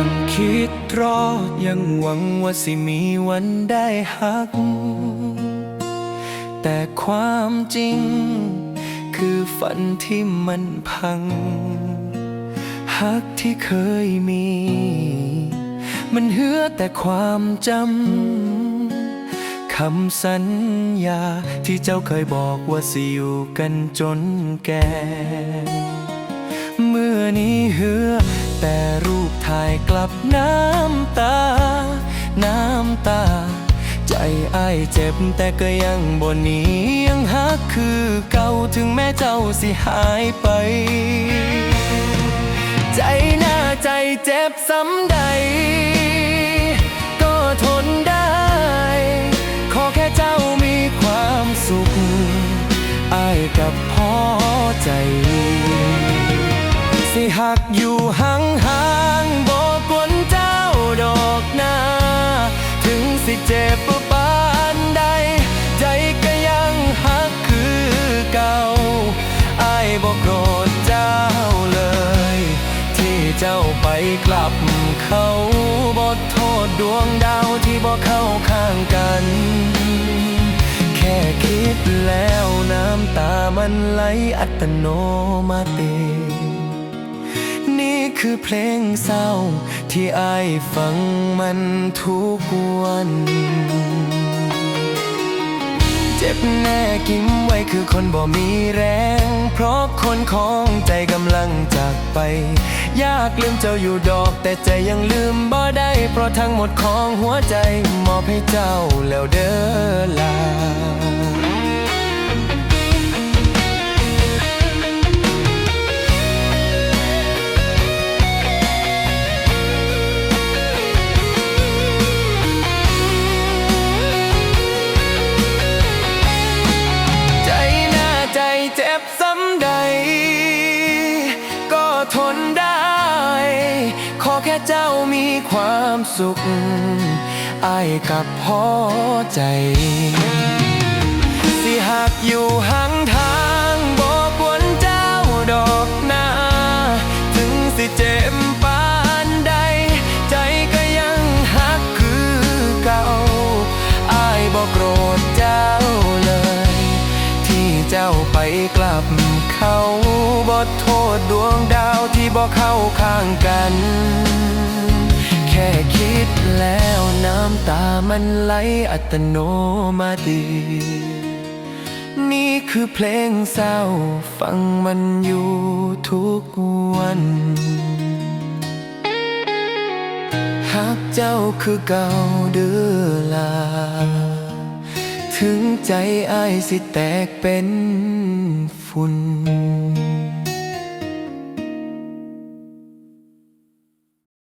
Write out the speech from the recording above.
ังคิดรอยังหวังว่าสิมีวันได้หัก แต่ความจริง คือฝันที่มันพังหักที่เคยมี มันเหือแต่ความจำคำสัญญาที่เจ้าเคยบอกว่าสิอยู่กันจนแก่ เมื่อนี้เหือแต่รูปถ่าย กับน้ำตา น้ำตา ใจอ้ายเจ็บแต่ก็ยังบ่หนียังหักคือเก่าถึงแม้เจ้าสิหายไป ใจหน้าใจเจ็บซ้ำใด ก็ทนได้ ขอแค่เจ้ามีความสุขอายกับพอใจ สิหักอยู่ห่างห่าง บอกโกรธเจ้าเลย ที่เจ้าไปกลับเขาบทโทษดวงดาวที่บอกเข้าข้างกัน แค่คิดแล้วน้ำตามันไหลอัตโนมัตินี่คือเพลงเศร้าที่อายฟังมันทุกวัน จ็บแน่กิมไว้คือคนบ่มีแรง เพราะคนของใจกำลังจากไป ยากลืมเจ้าอยู่ดอก แต่ใจยังลืมบ่ได้ เพราะทั้งหมดของหัวใจมอบให้เจ้าแล้วเด้อลา เจ้ามีความสุขอายกับพอใจ สิหักอยู่ห่างทางบอกวนเจ้าดอกนาถึงสิเจ็บปานใด ใจก็ยังหักคือเก่าอายบอกโกรธเจ้าเลย ที่เจ้าไปกลับเขา บทโทษดวงดาวที่บอกเข้าข้างกัน แค่คิดแล้วน้ำตามันไหลอัตโนมัติ นี่คือเพลงเศร้าฟังมันอยู่ทุกวันหากเจ้าคือเก่าเดือลา ถึงใจอ้ายสิแตกเป็นฝุ่น